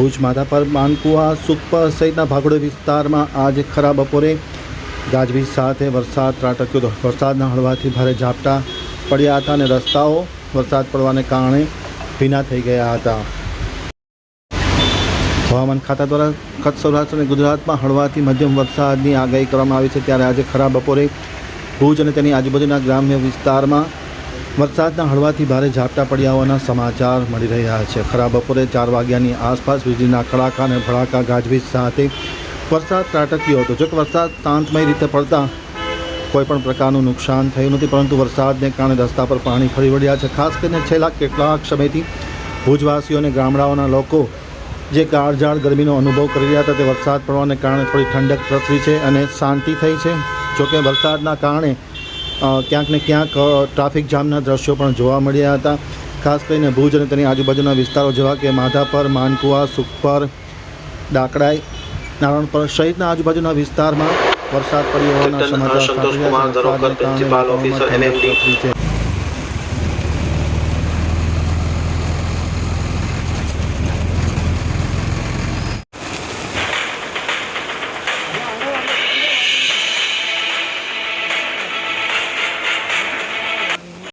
ભુજ માધાપર માનકુવા સુખપર સહિતના ભાગોળ વિસ્તારમાં આજે ખરા બપોરે ગાજવીજ સાથે વરસાદ ત્રાટક્યો હતો. વરસાદના હળવાથી ભારે ઝાપટા પડ્યા હતા અને રસ્તાઓ વરસાદ પડવાને કારણે ભીના થઈ ગયા હતા. હવામાન ખાતા દ્વારા કચ્છ, સૌરાષ્ટ્ર અને ગુજરાતમાં હળવાથી મધ્યમ વરસાદની આગાહી કરવામાં આવી છે. ત્યારે આજે ખરા બપોરે ભુજ અને તેની આજુબાજુના ગ્રામ્ય વિસ્તારમાં વરસાદના હળવાથી ભારે ઝાપટા પડ્યા હોવાના સમાચાર મળી રહ્યા છે. ખરા બપોરે ચાર વાગ્યાની આસપાસ વીજળીના કડાકા અને ભડાકા ગાજવીજ સાથે વરસાદ ત્રાટક્યો હતો. જોકે વરસાદ શાંતમય રીતે પડતા કોઈ પણ પ્રકારનું નુકસાન થયું નથી, પરંતુ વરસાદને કારણે રસ્તા પર પાણી ફરી વળ્યા છે. ખાસ કરીને છેલ્લા કેટલાક સમયથી ભુજવાસીઓ અને ગામડાઓના લોકો જે કાળઝાળ ગરમીનો અનુભવ કરી રહ્યા હતા, તે વરસાદ પડવાને કારણે થોડી ઠંડક પ્રસરી છે અને શાંતિ થઈ છે. જોકે વરસાદના કારણે ક્યાંક ને ક્યાંક ટ્રાફિક જામના દ્રશ્યો પણ જોવા મળ્યા હતા. ખાસ કરીને ભુજ અને તેની આજુબાજુના વિસ્તારો જેવા કે માધાપર માનકુવા સુખપર ડાકડાઈ નારણપર સહિતના આજુબાજુના વિસ્તારમાં વરસાદ પડ્યો હોવાના સમાચાર